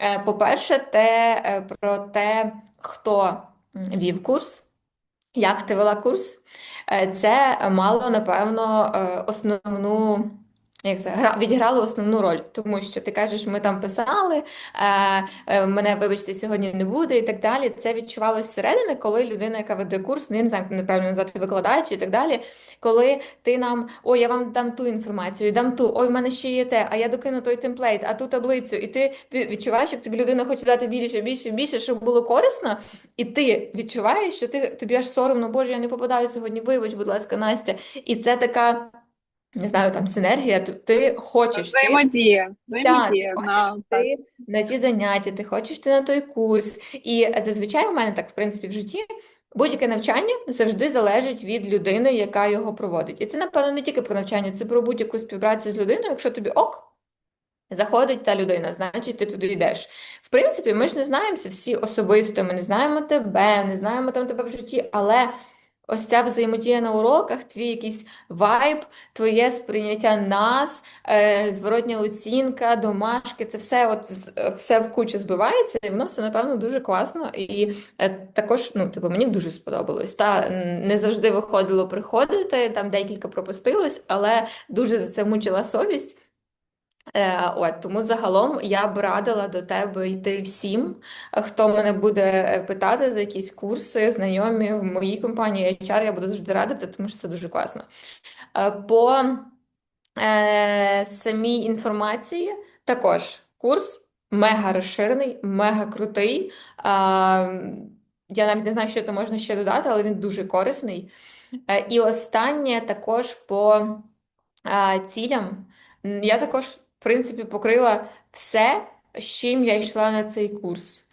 Е, По-перше, те е, про те, хто вів курс, як ти вела курс. Е, Це мало, напевно, основну. Як це гра відіграло основну роль, тому що ти кажеш, ми там писали, е, е, мене, вибачте, сьогодні не буде і так далі. Це відчувалося зсередини, коли людина, яка веде курс, ну, не знаю, неправильно назвати викладач і так далі. Коли ти нам, ой, я вам дам ту інформацію, дам ту, ой, в мене ще є те, а я докину той темплейт, а ту таблицю, і ти відчуваєш, як тобі людина хоче дати більше, більше, більше, щоб було корисно, і ти відчуваєш, що ти тобі аж соромно, Боже, я не попадаю сьогодні. Вибач, будь ласка, Настя. І це така. Не знаю, там синергія, ти, ти хочеш ти, Взаємодія, так, ти взаємодія хочеш на так. на ті заняття, ти хочеш ти на той курс. І зазвичай у мене так, в принципі, в житті будь-яке навчання завжди залежить від людини, яка його проводить. І це, напевно, не тільки про навчання, це про будь-яку співпрацю з людиною. Якщо тобі ок, заходить та людина, значить ти туди йдеш. В принципі, ми ж не знаємося всі особисто, ми не знаємо тебе, не знаємо там тебе в житті, але. Ось ця взаємодія на уроках, твій якийсь вайб, твоє сприйняття нас, е, зворотня оцінка, домашки, це все от все в кучу збивається, і воно все, напевно, дуже класно. І е, також, ну, типу, мені дуже сподобалось. Та не завжди виходило приходити, там декілька пропустилось, але дуже за це мучила совість. Е, от, тому загалом я б радила до тебе йти всім, е, хто мене буде е, питати за якісь курси, знайомі в моїй компанії HR, я буду завжди радити, тому що це дуже класно. Е, По е, самій інформації також курс мега розширений, мега крутий. А, я навіть не знаю, що там можна ще додати, але він дуже корисний. Е, І останнє також по а, цілям. Я також, в принципі, покрила все, з чим я йшла на цей курс.